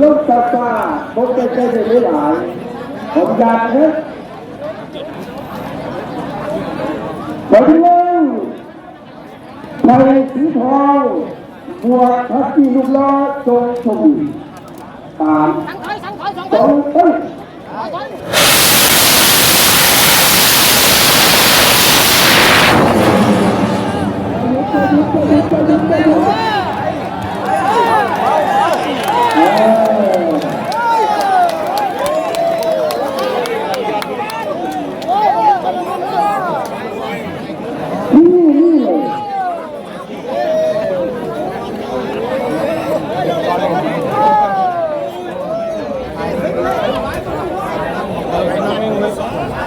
ลูกตาตาผมจะใช้ได้หลายผมอยากนะบริเวณในสีทองบัวกทัพที่ลูกล้อจงชมตามสังถอยสังถอยสองสองเอ้ย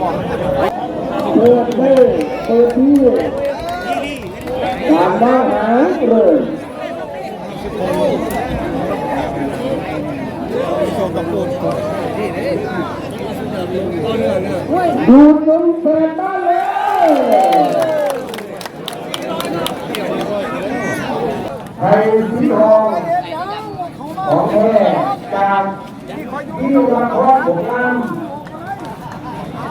เปิดเบ้เปิดที่การบ้านหาเลยดูดจนเปิดบ้านเลยไทยสีทองของแท้จากที่ละครผมงามเลี้ยวตาตัวใดผู้หญิงอาเงินสู้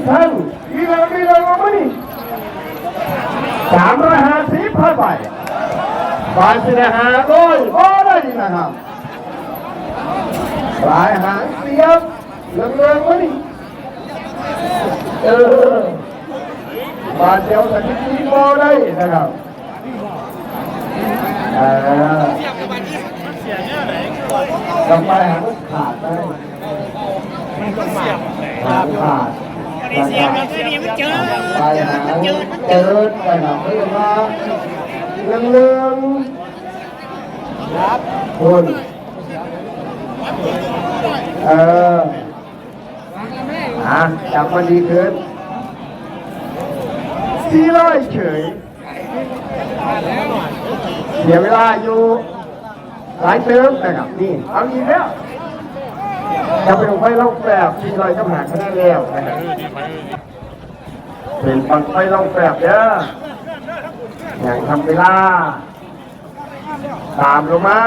นี่ท่านที่เราไม่เราไม่นี่สามร้อยห้าสิบพันใบบานสินะฮะโอ้ยโอ้ได้ดีนะครับปลายหางเสียบเรื่องเรื่องวะนี่เออบาเดียวสักทีโอ้ได้นะครับเออลำปลายหางขาดได้หางขาด นะครับปลายหางเจิดนะครับเรียกว่าเรื่องเรื่องคุณเอออะจับมันดีขึ้นสีร้อยเฉยเสียเวลาอยู่หลายเติมนะครับนี่เอาอีกแล้ว จะเป็นไฟล่องแฝบที่ลอยกำหางคะแนนแล้วนะครับเป็นบังไฟล่องแฝบเด้ออย่างทำเวลา ตามลงมา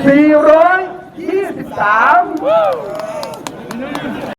423